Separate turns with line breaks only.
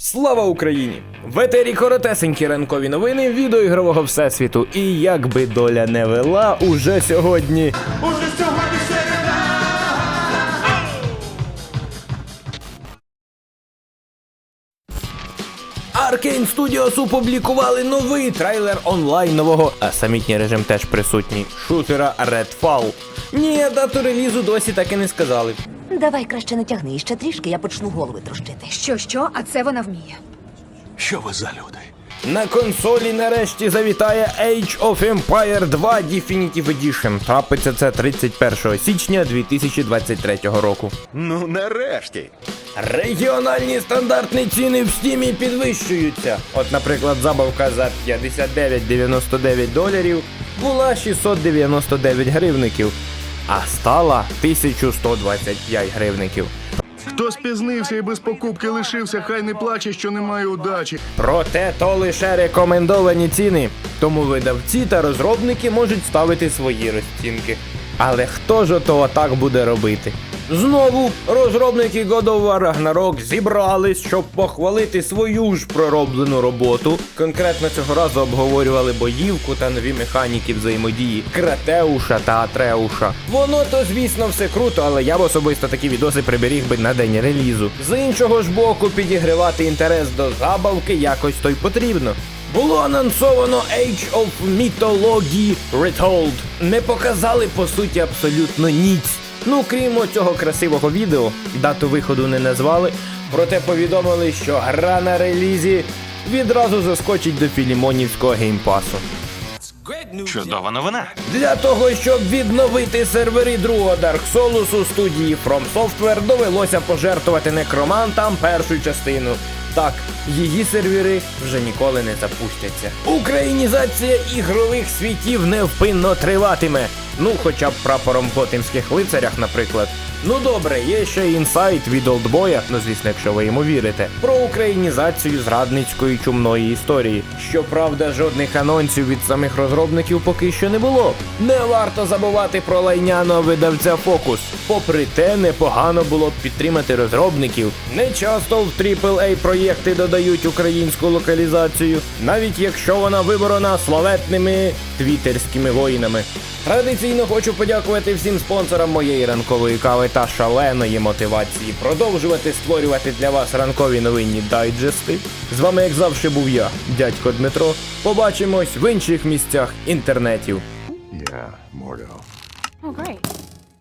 Слава Україні! В етері коротесенькі ранкові новини відеоігрового всесвіту. І як би доля не вела, уже сьогодні.
Уже сьогодні середа.
Arkane Studios опублікували новий трейлер онлайнового, а самітній режим теж присутній. Шутера Redfall. Ні, дату релізу досі так і не сказали.
Давай краще не тягни іще трішки, я почну голови трощити.
Що, що, а це вона вміє.
Що ви за люди?
На консолі нарешті завітає Age of Empire 2 Definitive Edition. Трапиться це 31 січня 2023 року.
Ну, нарешті.
Регіональні стандартні ціни в стімі підвищуються. От, наприклад, забавка за 59,99 доларів була 699 гривників, а стала 1125 гривників.
Хто спізнився і без покупки лишився, хай не плаче, що немає удачі.
Проте то лише рекомендовані ціни, тому видавці та розробники можуть ставити свої розцінки. Але хто ж ото так буде робити? Знову розробники God of War Ragnarok зібрались, щоб похвалити свою ж пророблену роботу. Конкретно цього разу обговорювали боївку та нові механіки взаємодії Кратеуша та Атреуша. Воно то, звісно, все круто, але я б особисто такі відоси приберіг би на день релізу. З іншого ж боку, підігривати інтерес до забавки якось то й потрібно. Було анонсовано Age of Mythology Retold. Не показали по суті абсолютно ніч. Ну, крім цього красивого відео, дату виходу не назвали, проте повідомили, що гра на релізі відразу заскочить до філімонівського геймпасу.
Чудова новина.
Для того, щоб відновити сервери другого Dark Souls у студії From Software довелося пожертвувати некромантам першу частину. Так, її сервери вже ніколи не запустяться. Українізація ігрових світів невпинно триватиме. Ну, хоча б прапором в готимських лицарях, наприклад. Ну добре, є ще інсайт від олдбоя, ну звісно, якщо ви йому вірите, про українізацію зрадницької чумної історії. Щоправда, жодних анонсів від самих розробників поки що не було. Не варто забувати про лайняного видавця Фокус. Попри те, непогано було б підтримати розробників. Не часто в AAA проєкти додають українську локалізацію, навіть якщо вона виборона славетними твіттерськими воїнами. Традиційно хочу подякувати всім спонсорам моєї ранкової кави та шаленої мотивації продовжувати створювати для вас ранкові новинні дайджести. З вами, як завжди, був я, дядько Дмитро. Побачимось в інших місцях інтернетів.
Мордо.
Oh, great.